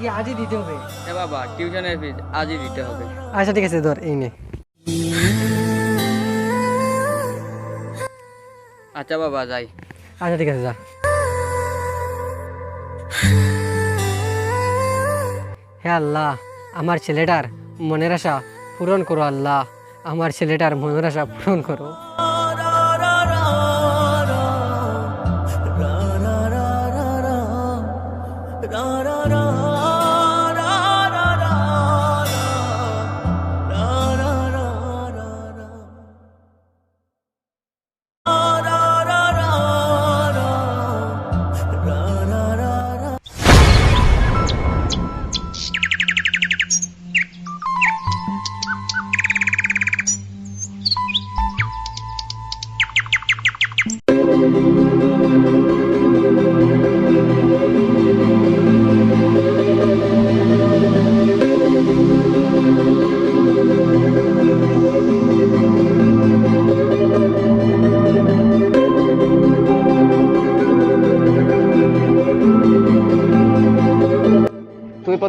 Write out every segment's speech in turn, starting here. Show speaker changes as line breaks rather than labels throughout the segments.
কি দিতে হবে হবে
আচ্ছা ঠিক আছে ধর এই নে
আচ্ছা বাবা যাই
আচ্ছা ঠিক আছে যা হে আল্লাহ আমার ছেলেটার মনের আশা পূরণ করো আল্লাহ আমার ছেলেটার মনের পূরণ করো
তুই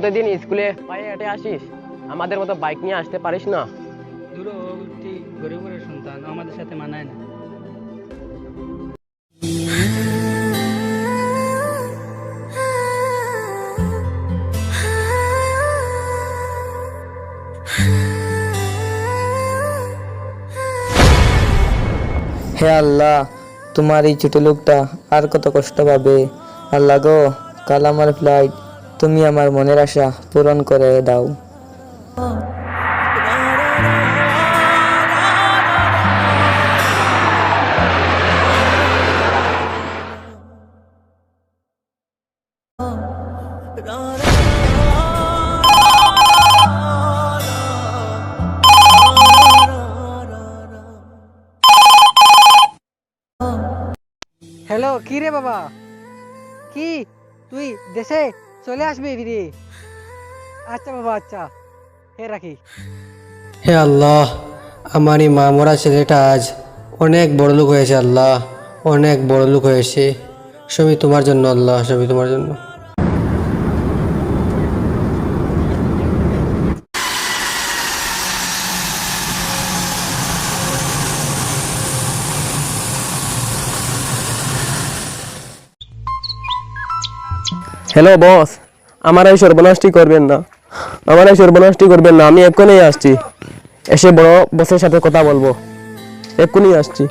প্রতিদিন স্কুলে পায়ে হেঁটে আসিস আমাদের মতো বাইক নিয়ে আসতে পারিস না।
ধরো গরিবের সন্তান আমাদের সাথে মানায় না।
হে আল্লাহ তোমার এই ছোট লোকটা আর কত কষ্ট পাবে। আল্লাহ গো কাল আমার ফ্লাইট তুমি আমার মনের আশা পূরণ করে দাও।
হ্যালো কি রে বাবা? কি? তুই দেশে? চলে আসবে ফিরে আচ্ছা বাবা আচ্ছা। হে রাখি। হে আল্লাহ, আমার এই মা মরা ছেলেটা আজ অনেক বড় লোক হয়েছে আল্লাহ, অনেক বড় লোক হয়েছে। সবই তোমার জন্য আল্লাহ, সবই তোমার জন্য।
হ্যালো বস আমার এই সর্বনাশটি করবেন না। আমার এই সর্বনাশটি করবেন না। আমি এক্ষুনি আসছি। এসে বড় বসের সাথে কথা বলব। এক্ষুনি আসছি।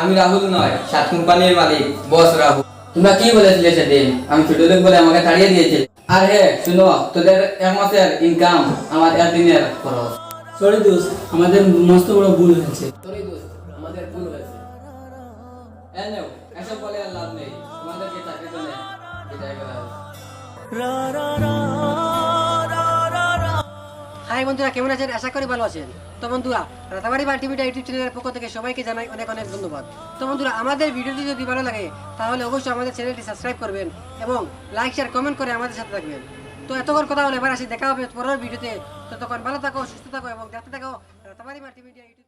আমি। রাহুল নয়, সাত কোম্পানির মালিক বস রাহুল। তোমরা কি বলেছিলে সেদিন? আমি ছোট লোক বলে আমাকে তাড়িয়ে দিয়েছে আর হে শুনো তোদের এক মাসের ইনকাম আমার একদিনের খরচ।
সরি দোস্ত আমাদের মস্ত বড় ভুল হয়েছে।
সরি দোস্ত আমাদের ভুল হয়েছে। এই নেও এসব বলে আর লাভ নেই। তোমাদেরকে চাকরি করে বিদায় করা
হাই বন্ধুরা, কেমন আছেন? আশা করি ভালো আছেন। তো বন্ধুরা, রাতাবাড়ি টিভিটা ইউটিউব চ্যানেলের পক্ষ থেকে সবাইকে জানাই অনেক অনেক ধন্যবাদ। তো বন্ধুরা, আমাদের ভিডিওটি যদি ভালো লাগে, তাহলে অবশ্যই আমাদের চ্যানেলটি সাবস্ক্রাইব করবেন এবং লাইক, শেয়ার, কমেন্ট করে আমাদের সাথে থাকবেন। তো এতক্ষণ কথা হলে, এবার আসি, দেখা হবে পরের ভিডিওতে। ততক্ষণ ভালো থাকো, সুস্থ থাকো এবং দেখতে থাকো রাতাবাড়ি টিভিটা ইউটিউব